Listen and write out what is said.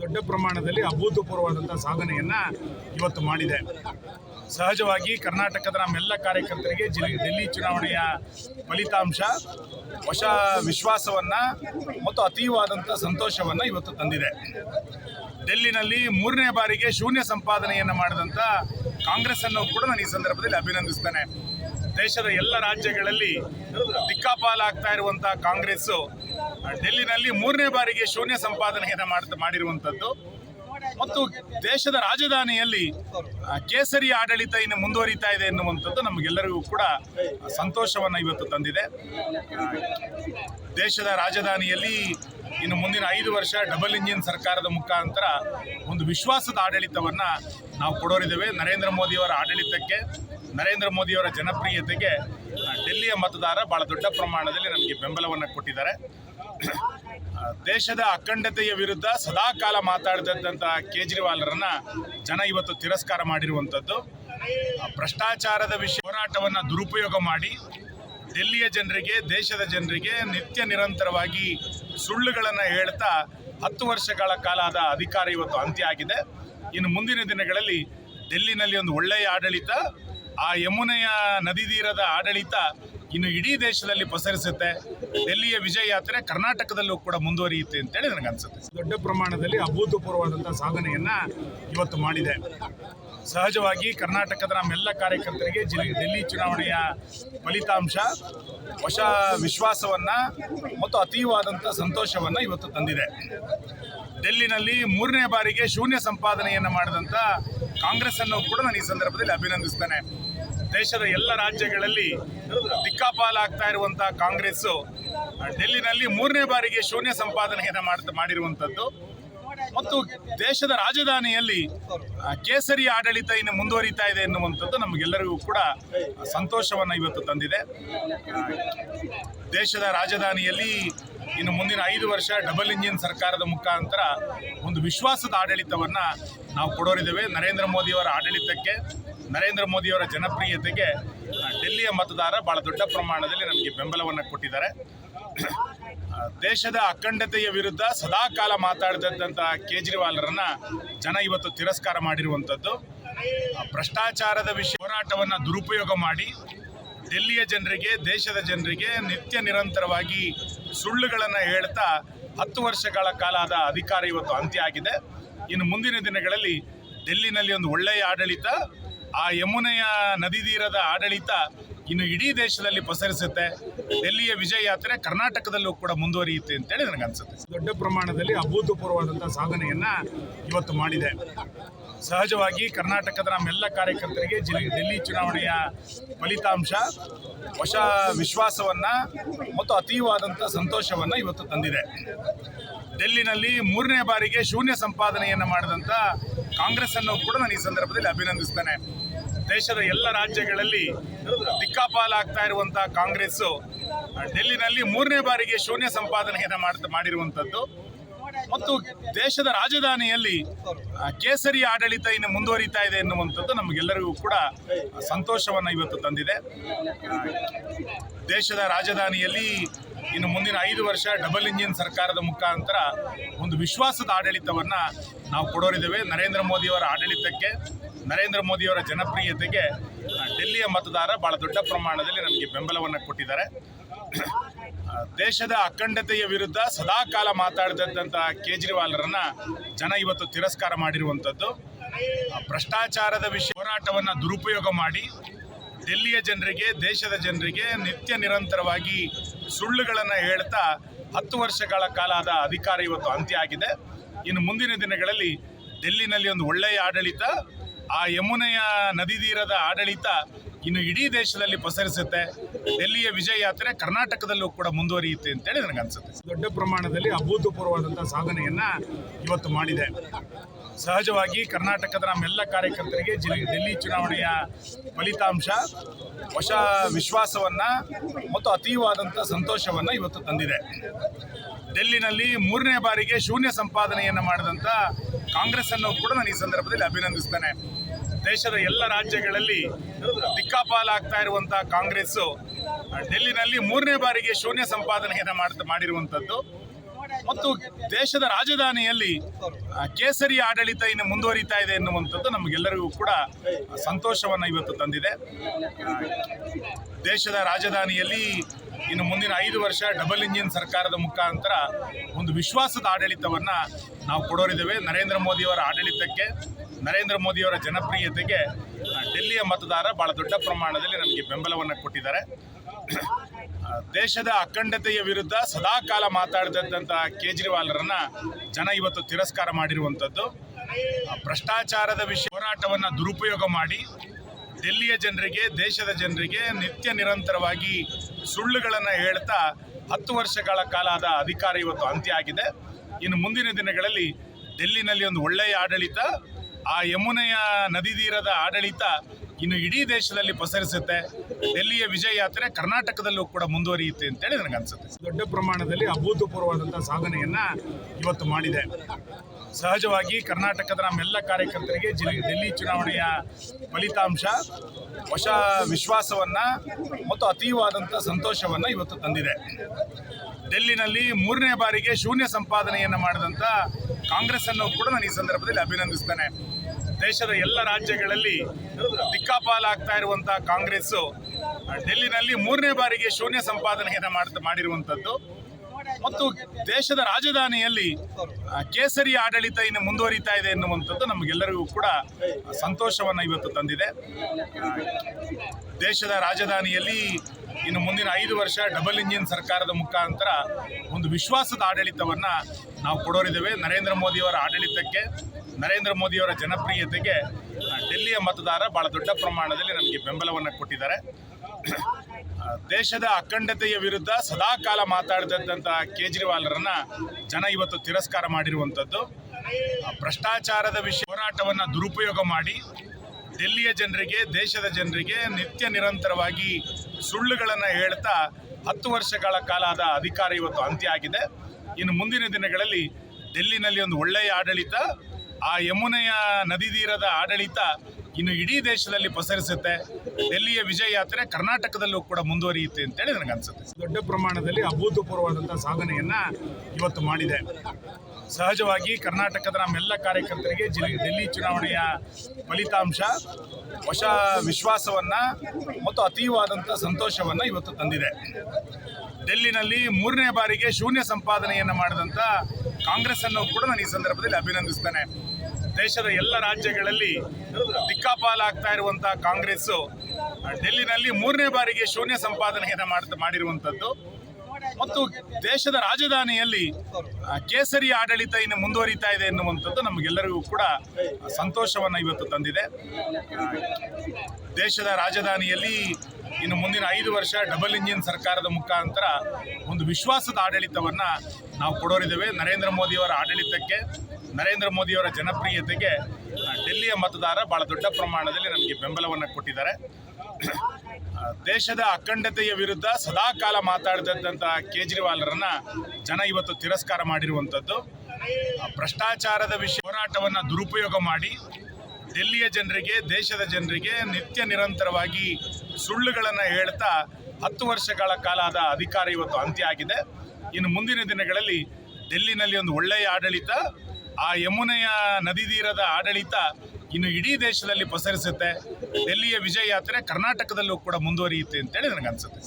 ದೊಡ್ಡ ಪ್ರಮಾಣದಲ್ಲಿ ಅಭೂತಪೂರ್ವವಾದಂಥ ಸಾಧನೆಯನ್ನ ಇವತ್ತು ಮಾಡಿದೆ. ಸಹಜವಾಗಿ ಕರ್ನಾಟಕದ ನಮ್ಮೆಲ್ಲ ಕಾರ್ಯಕರ್ತರಿಗೆ ಜಿಲ್ಲೆ ಡೆಲ್ಲಿ ಚುನಾವಣೆಯ ಫಲಿತಾಂಶ ಹೊಸ ವಿಶ್ವಾಸವನ್ನ ಮತ್ತು ಅತೀವಾದಂಥ ಸಂತೋಷವನ್ನ ಇವತ್ತು ತಂದಿದೆ. ಡೆಲ್ಲಿನಲ್ಲಿ ಮೂರನೇ ಬಾರಿಗೆ ಶೂನ್ಯ ಸಂಪಾದನೆಯನ್ನು ಮಾಡಿದಂಥ ಕಾಂಗ್ರೆಸ್ ಅನ್ನು ಕೂಡ ನಾನು ಈ ಸಂದರ್ಭದಲ್ಲಿ ಅಭಿನಂದಿಸ್ತೇನೆ. ದೇಶದ ಎಲ್ಲ ರಾಜ್ಯಗಳಲ್ಲಿ ದಿಕ್ಕಾಪಾಲಾಗ್ತಾ ಇರುವಂತಹ ಕಾಂಗ್ರೆಸ್ಸು ಡೆಲ್ಲಿನಲ್ಲಿ ಮೂರನೇ ಬಾರಿಗೆ ಶೂನ್ಯ ಸಂಪಾದನೆಯನ್ನು ಮಾಡ್ತಾ, ಮಾಡಿರುವಂಥದ್ದು. ಮತ್ತು ದೇಶದ ರಾಜಧಾನಿಯಲ್ಲಿ ಕೇಸರಿ ಆಡಳಿತ ಇನ್ನು ಮುಂದುವರಿತಾ ಇದೆ ಎನ್ನುವಂಥದ್ದು ನಮಗೆಲ್ಲರಿಗೂ ಕೂಡ ಸಂತೋಷವನ್ನು ಇವತ್ತು ತಂದಿದೆ. ದೇಶದ ರಾಜಧಾನಿಯಲ್ಲಿ ಇನ್ನು ಮುಂದಿನ ಐದು ವರ್ಷ ಡಬಲ್ ಇಂಜಿನ್ ಸರ್ಕಾರದ ಮುಖಾಂತರ ಒಂದು ವಿಶ್ವಾಸದ ಆಡಳಿತವನ್ನು ನಾವು ಕೊಡೋರಿದ್ದೇವೆ. ನರೇಂದ್ರ ಮೋದಿಯವರ ಆಡಳಿತಕ್ಕೆ ನರೇಂದ್ರ ಮೋದಿಯವರ ಜನಪ್ರಿಯತೆಗೆ ಡೆಲ್ಲಿಯ ಮತದಾರ ಬಹಳ ದೊಡ್ಡ ಪ್ರಮಾಣದಲ್ಲಿ ನಮಗೆ ಬೆಂಬಲವನ್ನು ಕೊಟ್ಟಿದ್ದಾರೆ. ದೇಶದ ಅಖಂಡತೆಯ ವಿರುದ್ಧ ಸದಾಕಾಲ ಮಾತಾಡಿದಂತಹ ಕೇಜ್ರಿವಾಲ್ರನ್ನ ಜನ ಇವತ್ತು ತಿರಸ್ಕಾರ ಮಾಡಿರುವಂಥದ್ದು. ಭ್ರಷ್ಟಾಚಾರದ ವಿಷಯ ಹೋರಾಟವನ್ನು ದುರುಪಯೋಗ ಮಾಡಿ, ಡೆಲ್ಲಿಯ ಜನರಿಗೆ, ದೇಶದ ಜನರಿಗೆ ನಿತ್ಯ ನಿರಂತರವಾಗಿ ಸುಳ್ಳುಗಳನ್ನು ಹೇಳ್ತಾ ಹತ್ತು ವರ್ಷಗಳ ಕಾಲದ ಅಧಿಕಾರ ಇವತ್ತು ಅಂತ್ಯ ಆಗಿದೆ. ಇನ್ನು ಮುಂದಿನ ದಿನಗಳಲ್ಲಿ ಡೆಲ್ಲಿನಲ್ಲಿ ಒಂದು ಒಳ್ಳೆಯ ಆಡಳಿತ ಆ ಯಮುನೆಯ ನದಿ ತೀರದ ಆಡಳಿತ ಇನ್ನು ಇಡೀ ದೇಶದಲ್ಲಿ ಪಸರಿಸುತ್ತೆ. ಡೆಲ್ಲಿಯ ವಿಜಯ ಯಾತ್ರೆ ಕರ್ನಾಟಕದಲ್ಲೂ ಕೂಡ ಮುಂದುವರಿಯುತ್ತೆ ಅಂತೇಳಿ ನನಗೆ ಅನ್ಸುತ್ತೆ. ದೊಡ್ಡ ಪ್ರಮಾಣದಲ್ಲಿ ಅಭೂತಪೂರ್ವವಾದಂಥ ಸಾಧನೆಯನ್ನ ಇವತ್ತು ಮಾಡಿದೆ. ಸಹಜವಾಗಿ ಕರ್ನಾಟಕದ ನಮ್ಮೆಲ್ಲ ಕಾರ್ಯಕರ್ತರಿಗೆ ಜಿಲ್ಲೆ ಡೆಲ್ಲಿ ಚುನಾವಣೆಯ ಫಲಿತಾಂಶ ಹೊಸ ವಿಶ್ವಾಸವನ್ನ ಮತ್ತು ಅತೀವಾದಂಥ ಸಂತೋಷವನ್ನ ಇವತ್ತು ತಂದಿದೆ. ಡೆಲ್ಲಿನಲ್ಲಿ ಮೂರನೇ ಬಾರಿಗೆ ಶೂನ್ಯ ಸಂಪಾದನೆಯನ್ನು ಮಾಡಿದಂಥ ಕಾಂಗ್ರೆಸ್ ಅನ್ನು ಕೂಡ ನಾನು ಈ ಸಂದರ್ಭದಲ್ಲಿ ಅಭಿನಂದಿಸ್ತೇನೆ. ದೇಶದ ಎಲ್ಲ ರಾಜ್ಯಗಳಲ್ಲಿ ದಿಕ್ಕಾಪಾಲಾಗ್ತಾ ಇರುವಂಥ ಕಾಂಗ್ರೆಸ್ಸು ಡೆಲ್ಲಿನಲ್ಲಿ ಮೂರನೇ ಬಾರಿಗೆ ಶೂನ್ಯ ಸಂಪಾದನೆಯನ್ನು ಮಾಡ್ತಾ ಮಾಡಿರುವಂಥದ್ದು ಮತ್ತು ದೇಶದ ರಾಜಧಾನಿಯಲ್ಲಿ ಕೇಸರಿ ಆಡಳಿತ ಇನ್ನು ಮುಂದುವರಿತಾ ಇದೆ ಎನ್ನುವಂಥದ್ದು ನಮಗೆಲ್ಲರಿಗೂ ಕೂಡ ಸಂತೋಷವನ್ನು ಇವತ್ತು ತಂದಿದೆ. ದೇಶದ ರಾಜಧಾನಿಯಲ್ಲಿ ಇನ್ನು ಮುಂದಿನ ಐದು ವರ್ಷ ಡಬಲ್ ಇಂಜಿನ್ ಸರ್ಕಾರದ ಮುಖಾಂತರ ಒಂದು ವಿಶ್ವಾಸದ ಆಡಳಿತವನ್ನು ನಾವು ಕೊಡೋರಿದ್ದೇವೆ. ನರೇಂದ್ರ ಮೋದಿಯವರ ಆಡಳಿತಕ್ಕೆ ನರೇಂದ್ರ ಮೋದಿಯವರ ಜನಪ್ರಿಯತೆಗೆ ಡೆಲ್ಲಿಯ ಮತದಾರ ಬಹಳ ದೊಡ್ಡ ಪ್ರಮಾಣದಲ್ಲಿ ನಮಗೆ ಬೆಂಬಲವನ್ನು ಕೊಟ್ಟಿದ್ದಾರೆ. ದೇಶದ ಅಖಂಡತೆಯ ವಿರುದ್ಧ ಸದಾಕಾಲ ಮಾತಾಡಿದಂಥ ಕೇಜ್ರಿವಾಲ್ರನ್ನ ಜನ ಇವತ್ತು ತಿರಸ್ಕಾರ ಮಾಡಿರುವಂಥದ್ದು ಭ್ರಷ್ಟಾಚಾರದ ವಿಷಯ ಹೋರಾಟವನ್ನು ದುರುಪಯೋಗ ಮಾಡಿ, ಡೆಲ್ಲಿಯ ಜನರಿಗೆ, ದೇಶದ ಜನರಿಗೆ ನಿತ್ಯ ನಿರಂತರವಾಗಿ ಸುಳ್ಳುಗಳನ್ನು ಹೇಳ್ತಾ ಹತ್ತು ವರ್ಷಗಳ ಕಾಲದ ಅಧಿಕಾರ ಇವತ್ತು ಅಂತ್ಯ ಆಗಿದೆ. ಇನ್ನು ಮುಂದಿನ ದಿನಗಳಲ್ಲಿ ಡೆಲ್ಲಿನಲ್ಲಿ ಒಂದು ಒಳ್ಳೆಯ ಆಡಳಿತ ಆ ಯಮುನೆಯ ನದಿ ತೀರದ ಆಡಳಿತ ಇನ್ನು ಇಡೀ ದೇಶದಲ್ಲಿ ಪಸರಿಸುತ್ತೆ. ಡೆಲ್ಲಿಯ ವಿಜಯ ಯಾತ್ರೆ ಕರ್ನಾಟಕದಲ್ಲೂ ಕೂಡ ಮುಂದುವರಿಯುತ್ತೆ ಅಂತೇಳಿ ನನಗೆ ಅನ್ಸುತ್ತೆ. ದೊಡ್ಡ ಪ್ರಮಾಣದಲ್ಲಿ ಅಭೂತಪೂರ್ವವಾದಂಥ ಸಾಧನೆಯನ್ನ ಇವತ್ತು ಮಾಡಿದೆ. ಸಹಜವಾಗಿ ಕರ್ನಾಟಕದ ನಮ್ಮೆಲ್ಲ ಕಾರ್ಯಕರ್ತರಿಗೆ ಜಿಲ್ಲೆ ಡೆಲ್ಲಿ ಚುನಾವಣೆಯ ಫಲಿತಾಂಶ ಹೊಸ ವಿಶ್ವಾಸವನ್ನ ಮತ್ತು ಅತೀವಾದಂಥ ಸಂತೋಷವನ್ನ ಇವತ್ತು ತಂದಿದೆ. ಡೆಲ್ಲಿನಲ್ಲಿ ಮೂರನೇ ಬಾರಿಗೆ ಶೂನ್ಯ ಸಂಪಾದನೆಯನ್ನು ಮಾಡಿದಂಥ ಕಾಂಗ್ರೆಸ್ ಅನ್ನು ಕೂಡ ನಾನು ಈ ಸಂದರ್ಭದಲ್ಲಿ ಅಭಿನಂದಿಸ್ತೇನೆ. ದೇಶದ ಎಲ್ಲ ರಾಜ್ಯಗಳಲ್ಲಿ ದಿಕ್ಕಾಪಾಲಾಗ್ತಾ ಇರುವಂಥ ಕಾಂಗ್ರೆಸ್ಸು ಡೆಲ್ಲಿನಲ್ಲಿ ಮೂರನೇ ಬಾರಿಗೆ ಶೂನ್ಯ ಸಂಪಾದನೆಯನ್ನು ಮಾಡ್ತಾ ಮಾಡಿರುವಂಥದ್ದು ಮತ್ತು ದೇಶದ ರಾಜಧಾನಿಯಲ್ಲಿ ಕೇಸರಿ ಆಡಳಿತ ಇನ್ನು ಮುಂದುವರಿತಾ ಇದೆ ಎನ್ನುವಂಥದ್ದು ನಮಗೆಲ್ಲರಿಗೂ ಕೂಡ ಸಂತೋಷವನ್ನು ಇವತ್ತು ತಂದಿದೆ. ದೇಶದ ರಾಜಧಾನಿಯಲ್ಲಿ ಇನ್ನು ಮುಂದಿನ ಐದು ವರ್ಷ ಡಬಲ್ ಇಂಜಿನ್ ಸರ್ಕಾರದ ಮುಖಾಂತರ ಒಂದು ವಿಶ್ವಾಸದ ಆಡಳಿತವನ್ನು ನಾವು ಕೊಡೋರಿದ್ದೇವೆ. ನರೇಂದ್ರ ಮೋದಿಯವರ ಆಡಳಿತಕ್ಕೆ, ನರೇಂದ್ರ ಮೋದಿಯವರ ಜನಪ್ರಿಯತೆಗೆ ಡೆಲ್ಲಿಯ ಮತದಾರ ಬಹಳ ದೊಡ್ಡ ಪ್ರಮಾಣದಲ್ಲಿ ನಮಗೆ ಬೆಂಬಲವನ್ನು ಕೊಟ್ಟಿದ್ದಾರೆ. ದೇಶದ ಅಖಂಡತೆಯ ವಿರುದ್ಧ ಸದಾಕಾಲ ಮಾತಾಡ್ತಿದ್ದಂಥ ಕೇಜ್ರಿವಾಲ್ರನ್ನ ಜನ ಇವತ್ತು ತಿರಸ್ಕಾರ ಮಾಡಿರುವಂಥದ್ದು. ಭ್ರಷ್ಟಾಚಾರದ ವಿಷಯ ಹೋರಾಟವನ್ನು ದುರುಪಯೋಗ ಮಾಡಿ ಡೆಲ್ಲಿಯ ಜನರಿಗೆ, ದೇಶದ ಜನರಿಗೆ ನಿತ್ಯ ನಿರಂತರವಾಗಿ ಸುಳ್ಳುಗಳನ್ನು ಹೇಳ್ತಾ ಹತ್ತು ವರ್ಷಗಳ ಕಾಲದ ಅಧಿಕಾರ ಇವತ್ತು ಅಂತ್ಯ ಆಗಿದೆ. ಇನ್ನು ಮುಂದಿನ ದಿನಗಳಲ್ಲಿ ಡೆಲ್ಲಿನಲ್ಲಿ ಒಂದು ಒಳ್ಳೆಯ ಆಡಳಿತ, ಆ ಯಮುನೆಯ ನದಿ ತೀರದ ಆಡಳಿತ ಇನ್ನು ಇಡೀ ದೇಶದಲ್ಲಿ ಪಸರಿಸುತ್ತೆ. ಡೆಲ್ಲಿಯ ವಿಜಯ ಯಾತ್ರೆ ಕರ್ನಾಟಕದಲ್ಲೂ ಕೂಡ ಮುಂದುವರಿಯುತ್ತೆ ಅಂತೇಳಿ ನನಗೆ ಅನಿಸುತ್ತೆ. ದೊಡ್ಡ ಪ್ರಮಾಣದಲ್ಲಿ ಅಭೂತಪೂರ್ವವಾದಂಥ ಸಾಧನೆಯನ್ನ ಇವತ್ತು ಮಾಡಿದೆ. ಸಹಜವಾಗಿ ಕರ್ನಾಟಕದ ನಮ್ಮೆಲ್ಲ ಕಾರ್ಯಕರ್ತರಿಗೆ ಜಿಲ್ಲೆ ಡೆಲ್ಲಿ ಚುನಾವಣೆಯ ಫಲಿತಾಂಶ ಹೊಸ ವಿಶ್ವಾಸವನ್ನು ಮತ್ತು ಅತೀವಾದಂಥ ಸಂತೋಷವನ್ನು ಇವತ್ತು ತಂದಿದೆ. ಡೆಲ್ಲಿನಲ್ಲಿ ಮೂರನೇ ಬಾರಿಗೆ ಶೂನ್ಯ ಸಂಪಾದನೆಯನ್ನು ಮಾಡಿದಂಥ ಕಾಂಗ್ರೆಸ್ ಅನ್ನು ಕೂಡ ನಾನು ಈ ಸಂದರ್ಭದಲ್ಲಿ ಅಭಿನಂದಿಸ್ತೇನೆ. ದೇಶದ ಎಲ್ಲ ರಾಜ್ಯಗಳಲ್ಲಿ ದಿಕ್ಕಾಪಾಲಾಗ್ತಾ ಇರುವಂಥ ಕಾಂಗ್ರೆಸ್ ಡೆಲ್ಲಿನಲ್ಲಿ ಮೂರನೇ ಬಾರಿಗೆ ಶೂನ್ಯ ಸಂಪಾದನೆಯನ್ನು ಮಾಡ್ತಾ ಮಾಡಿರುವಂಥದ್ದು. ಮತ್ತು ದೇಶದ ರಾಜಧಾನಿಯಲ್ಲಿ ಕೇಸರಿ ಆಡಳಿತ ಇನ್ನು ಮುಂದುವರಿತಾ ಇದೆ ಎನ್ನುವಂಥದ್ದು ನಮಗೆಲ್ಲರಿಗೂ ಕೂಡ ಸಂತೋಷವನ್ನು ಇವತ್ತು ತಂದಿದೆ. ದೇಶದ ರಾಜಧಾನಿಯಲ್ಲಿ ಇನ್ನು ಮುಂದಿನ ಐದು ವರ್ಷ ಡಬಲ್ ಇಂಜಿನ್ ಸರ್ಕಾರದ ಮುಖಾಂತರ ಒಂದು ವಿಶ್ವಾಸದ ಆಡಳಿತವನ್ನು ನಾವು ಕೊಡೋರಿದ್ದೇವೆ. ನರೇಂದ್ರ ಮೋದಿಯವರ ಆಡಳಿತಕ್ಕೆ ನರೇಂದ್ರ ಮೋದಿಯವರ ಜನಪ್ರಿಯತೆಗೆ ಡೆಲ್ಲಿಯ ಮತದಾರ ಬಹಳ ದೊಡ್ಡ ಪ್ರಮಾಣದಲ್ಲಿ ನಮಗೆ ಬೆಂಬಲವನ್ನು ಕೊಟ್ಟಿದ್ದಾರೆ. ದೇಶದ ಅಖಂಡತೆಯ ವಿರುದ್ಧ ಸದಾ ಕಾಲ ಮಾತಾಡಿದಂಥ ಕೇಜ್ರಿವಾಲ್ರನ್ನ ಜನ ಇವತ್ತು ತಿರಸ್ಕಾರ ಮಾಡಿರುವಂಥದ್ದು. ಭ್ರಷ್ಟಾಚಾರದ ವಿಷಯ ಹೋರಾಟವನ್ನು ದುರುಪಯೋಗ ಮಾಡಿ, ಡೆಲ್ಲಿಯ ಜನರಿಗೆ, ದೇಶದ ಜನರಿಗೆ ನಿತ್ಯ ನಿರಂತರವಾಗಿ ಸುಳ್ಳುಗಳನ್ನು ಹೇಳ್ತಾ ಹತ್ತು ವರ್ಷಗಳ ಕಾಲದ ಅಧಿಕಾರ ಇವತ್ತು ಅಂತ್ಯ ಆಗಿದೆ. ಇನ್ನು ಮುಂದಿನ ದಿನಗಳಲ್ಲಿ ಡೆಲ್ಲಿನಲ್ಲಿ ಒಂದು ಒಳ್ಳೆಯ ಆಡಳಿತ ಆ ಯಮುನೆಯ ನದಿ ತೀರದ ಆಡಳಿತ ಇನ್ನು ಇಡೀ ದೇಶದಲ್ಲಿ ಪಸರಿಸುತ್ತೆ. ಡೆಲ್ಲಿಯ ವಿಜಯ ಯಾತ್ರೆ ಕರ್ನಾಟಕದಲ್ಲೂ ಕೂಡ ಮುಂದುವರಿಯುತ್ತೆ ಅಂತೇಳಿ ನನಗನ್ಸುತ್ತೆ ದೊಡ್ಡ ಪ್ರಮಾಣದಲ್ಲಿ ಅಭೂತಪೂರ್ವವಾದಂಥ ಸಾಧನೆಯನ್ನ ಇವತ್ತು ಮಾಡಿದೆ. ಸಹಜವಾಗಿ ಕರ್ನಾಟಕದ ನಮ್ಮೆಲ್ಲ ಕಾರ್ಯಕರ್ತರಿಗೆ ಜಿಲ್ಲೆ ಡೆಲ್ಲಿ ಚುನಾವಣೆಯ ಫಲಿತಾಂಶ ಹೊಸ ವಿಶ್ವಾಸವನ್ನು ಮತ್ತು ಅತೀವಾದಂಥ ಸಂತೋಷವನ್ನು ಇವತ್ತು ತಂದಿದೆ. ಡೆಲ್ಲಿನಲ್ಲಿ ಮೂರನೇ ಬಾರಿಗೆ ಶೂನ್ಯ ಸಂಪಾದನೆಯನ್ನು ಮಾಡಿದಂಥ ಕಾಂಗ್ರೆಸ್ ಅನ್ನು ಕೂಡ ನಾನು ಈ ಸಂದರ್ಭದಲ್ಲಿ ಅಭಿನಂದಿಸ್ತೇನೆ. ದೇಶದ ಎಲ್ಲ ರಾಜ್ಯಗಳಲ್ಲಿ ದಿಕ್ಕಾಪಾಲಾಗ್ತಾ ಇರುವಂಥ ಕಾಂಗ್ರೆಸ್ಸು ಡೆಲ್ಲಿನಲ್ಲಿ ಮೂರನೇ ಬಾರಿಗೆ ಶೂನ್ಯ ಸಂಪಾದನೆಯನ್ನು ಮಾಡ್ತಾ ಮಾಡಿರುವಂಥದ್ದು ಮತ್ತು ದೇಶದ ರಾಜಧಾನಿಯಲ್ಲಿ ಕೇಸರಿ ಆಡಳಿತ ಇನ್ನು ಮುಂದುವರಿತಾ ಇದೆ ಎನ್ನುವಂಥದ್ದು ನಮಗೆಲ್ಲರಿಗೂ ಕೂಡ ಸಂತೋಷವನ್ನು ಇವತ್ತು ತಂದಿದೆ. ದೇಶದ ರಾಜಧಾನಿಯಲ್ಲಿ ಇನ್ನು ಮುಂದಿನ ಐದು ವರ್ಷ ಡಬಲ್ ಇಂಜಿನ್ ಸರ್ಕಾರದ ಮುಖಾಂತರ ಒಂದು ವಿಶ್ವಾಸದ ಆಡಳಿತವನ್ನು ನಾವು ಕೊಡೋರಿದ್ದೇವೆ. ನರೇಂದ್ರ ಮೋದಿಯವರ ಆಡಳಿತಕ್ಕೆ, ನರೇಂದ್ರ ಮೋದಿಯವರ ಜನಪ್ರಿಯತೆಗೆ ಡೆಲ್ಲಿಯ ಮತದಾರ ಬಹಳ ದೊಡ್ಡ ಪ್ರಮಾಣದಲ್ಲಿ ನಮಗೆ ಬೆಂಬಲವನ್ನು ಕೊಟ್ಟಿದ್ದಾರೆ. ದೇಶದ ಅಖಂಡತೆಯ ವಿರುದ್ಧ ಸದಾ ಕಾಲ ಮಾತಾಡಿದಂಥ ಕೇಜ್ರಿವಾಲ್ರನ್ನ ಜನ ಇವತ್ತು ತಿರಸ್ಕಾರ ಮಾಡಿರುವಂಥದ್ದು. ಭ್ರಷ್ಟಾಚಾರದ ವಿಷಯ ಹೋರಾಟವನ್ನು ದುರುಪಯೋಗ ಮಾಡಿ ಡೆಲ್ಲಿಯ ಜನರಿಗೆ, ದೇಶದ ಜನರಿಗೆ ನಿತ್ಯ ನಿರಂತರವಾಗಿ ಸುಳ್ಳುಗಳನ್ನು ಹೇಳ್ತಾ ಹತ್ತು ವರ್ಷಗಳ ಕಾಲದ ಅಧಿಕಾರ ಇವತ್ತು ಅಂತ್ಯ ಆಗಿದೆ. ಇನ್ನು ಮುಂದಿನ ದಿನಗಳಲ್ಲಿ ಡೆಲ್ಲಿನಲ್ಲಿ ಒಂದು ಒಳ್ಳೆಯ ಆಡಳಿತ ಆ ಯಮುನೆಯ ನದಿ ತೀರದ ಆಡಳಿತ ಇನ್ನು ಇಡೀ ದೇಶದಲ್ಲಿ ಪಸರಿಸುತ್ತೆ. ಡೆಲ್ಲಿಯ ವಿಜಯ ಯಾತ್ರೆ ಕರ್ನಾಟಕದಲ್ಲೂ ಕೂಡ ಮುಂದುವರಿಯುತ್ತೆ ಅಂತೇಳಿ ನನಗನ್ಸುತ್ತೆ ದೊಡ್ಡ ಪ್ರಮಾಣದಲ್ಲಿ ಅಭೂತಪೂರ್ವವಾದಂಥ ಸಾಧನೆಯನ್ನ ಇವತ್ತು ಮಾಡಿದೆ. ಸಹಜವಾಗಿ ಕರ್ನಾಟಕದ ನಮ್ಮೆಲ್ಲ ಕಾರ್ಯಕರ್ತರಿಗೆ ಜಿಲ್ಲೆ ಡೆಲ್ಲಿ ಚುನಾವಣೆಯ ಫಲಿತಾಂಶ ಹೊಸ ವಿಶ್ವಾಸವನ್ನ ಮತ್ತು ಅತೀವಾದಂಥ ಸಂತೋಷವನ್ನ ಇವತ್ತು ತಂದಿದೆ. ಡೆಲ್ಲಿನಲ್ಲಿ ಮೂರನೇ ಬಾರಿಗೆ ಶೂನ್ಯ ಸಂಪಾದನೆಯನ್ನು ಮಾಡಿದಂಥ ಕಾಂಗ್ರೆಸ್ ಅನ್ನು ಕೂಡ ನಾನು ಈ ಸಂದರ್ಭದಲ್ಲಿ ಅಭಿನಂದಿಸ್ತೇನೆ. ದೇಶದ ಎಲ್ಲ ರಾಜ್ಯಗಳಲ್ಲಿ ದಿಕ್ಕಾಪಾಲಾಗ್ತಾ ಇರುವಂತಹ ಕಾಂಗ್ರೆಸ್ಸು ಡೆಲ್ಲಿನಲ್ಲಿ ಮೂರನೇ ಬಾರಿಗೆ ಶೂನ್ಯ ಸಂಪಾದನೆಯನ್ನು ಮಾಡ್ತಾ, ಮಾಡಿರುವಂಥದ್ದು. ಮತ್ತು ದೇಶದ ರಾಜಧಾನಿಯಲ್ಲಿ ಕೇಸರಿ ಆಡಳಿತ ಇನ್ನು ಮುಂದುವರಿತಾ ಇದೆ ಎನ್ನುವಂಥದ್ದು ನಮಗೆಲ್ಲರಿಗೂ ಕೂಡ ಸಂತೋಷವನ್ನು ಇವತ್ತು ತಂದಿದೆ. ದೇಶದ ರಾಜಧಾನಿಯಲ್ಲಿ ಇನ್ನು ಮುಂದಿನ ಐದು ವರ್ಷ ಡಬಲ್ ಇಂಜಿನ್ ಸರ್ಕಾರದ ಮುಖಾಂತರ ಒಂದು ವಿಶ್ವಾಸದ ಆಡಳಿತವನ್ನು ನಾವು ಕೊಡೋರಿದ್ದೇವೆ. ನರೇಂದ್ರ ಮೋದಿಯವರ ಆಡಳಿತಕ್ಕೆ ನರೇಂದ್ರ ಮೋದಿಯವರ ಜನಪ್ರಿಯತೆಗೆ ಡೆಲ್ಲಿಯ ಮತದಾರ ಬಹಳ ದೊಡ್ಡ ಪ್ರಮಾಣದಲ್ಲಿ ನಮಗೆ ಬೆಂಬಲವನ್ನು ಕೊಟ್ಟಿದ್ದಾರೆ. ದೇಶದ ಅಖಂಡತೆಯ ವಿರುದ್ಧ ಸದಾ ಕಾಲ ಮಾತಾಡಿದಂತಹ ಕೇಜ್ರಿವಾಲ್ರನ್ನ ಜನ ಇವತ್ತು ತಿರಸ್ಕಾರ ಮಾಡಿರುವಂಥದ್ದು. ಭ್ರಷ್ಟಾಚಾರದ ವಿಷಯ ಹೋರಾಟವನ್ನು ದುರುಪಯೋಗ ಮಾಡಿ, ಡೆಲ್ಲಿಯ ಜನರಿಗೆ, ದೇಶದ ಜನರಿಗೆ ನಿತ್ಯ ನಿರಂತರವಾಗಿ ಸುಳ್ಳುಗಳನ್ನು ಹೇಳ್ತಾ ಹತ್ತು ವರ್ಷಗಳ ಕಾಲದ ಅಧಿಕಾರ ಇವತ್ತು ಅಂತ್ಯ ಆಗಿದೆ. ಇನ್ನು ಮುಂದಿನ ದಿನಗಳಲ್ಲಿ ಡೆಲ್ಲಿನಲ್ಲಿ ಒಂದು ಒಳ್ಳೆಯ ಆಡಳಿತ ಆ ಯಮುನೆಯ ನದಿ ತೀರದ ಆಡಳಿತ ಇನ್ನು ಇಡೀ ದೇಶದಲ್ಲಿ ಪಸರಿಸುತ್ತೆ. ಡೆಲ್ಲಿಯ ವಿಜಯ ಯಾತ್ರೆ ಕರ್ನಾಟಕದಲ್ಲೂ ಕೂಡ ಮುಂದುವರಿಯುತ್ತೆ ಅಂತೇಳಿ ನನಗನ್ಸುತ್ತೆ